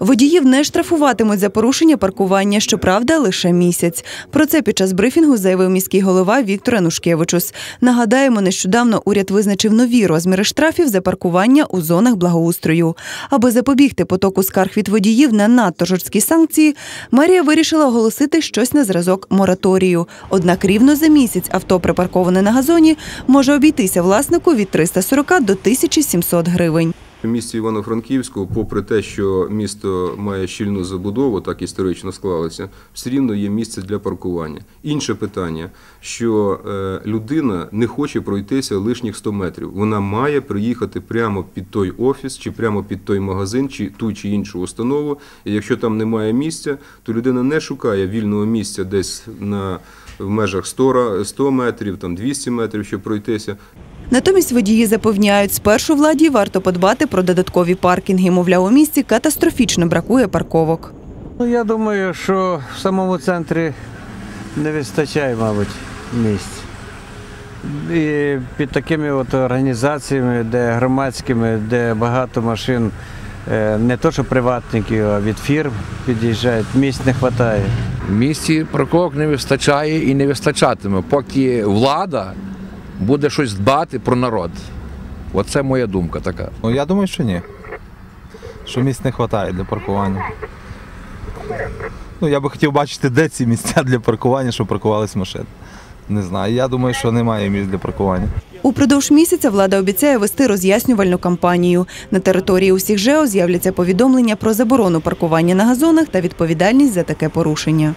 Водіїв не штрафуватимуть за порушення паркування, щоправда, лише місяць. Про це під час брифінгу заявив міський голова Віктор Анушкевичус. Нагадаємо, нещодавно уряд визначив нові розміри штрафів за паркування у зонах благоустрою. Аби запобігти потоку скарг від водіїв на надто жорсткі санкції, мерія вирішила оголосити щось на зразок мораторію. Однак рівно за місяць авто, припарковане на газоні, може обійтися власнику від 340 до 1700 гривень. Місті Івано-Франківську, попри те, що місто має щільну забудову, так історично склалося, все рівно є місце для паркування. Інше питання, що е, людина не хоче пройтися лишніх 100 метрів. Вона має приїхати прямо під той офіс, чи прямо під той магазин, чи ту чи іншу установу. І якщо там немає місця, то людина не шукає вільного місця десь на в межах 100, ра- 100 метрів, там 200 метрів, щоб пройтися. Натомість водії запевняють, спершу владі варто подбати про додаткові паркінги. Мовляв, у місті катастрофічно бракує парковок. Ну, я думаю, що в самому центрі не вистачає, мабуть, місць. І під такими от організаціями, де громадськими, де багато машин, е, не то що приватників, а від фірм під'їжджають, місць не вистачає. В місті парковок не вистачає і не вистачатиме, поки влада буде щось дбати про народ. Оце моя думка така. Ну, я думаю, що ні. Що місць не вистачає для паркування. Ну, я би хотів бачити, де ці місця для паркування, щоб паркувались машини. Не знаю. Я думаю, що немає місць для паркування. Упродовж місяця влада обіцяє вести роз'яснювальну кампанію. На території усіх ЖЕО з'являться повідомлення про заборону паркування на газонах та відповідальність за таке порушення.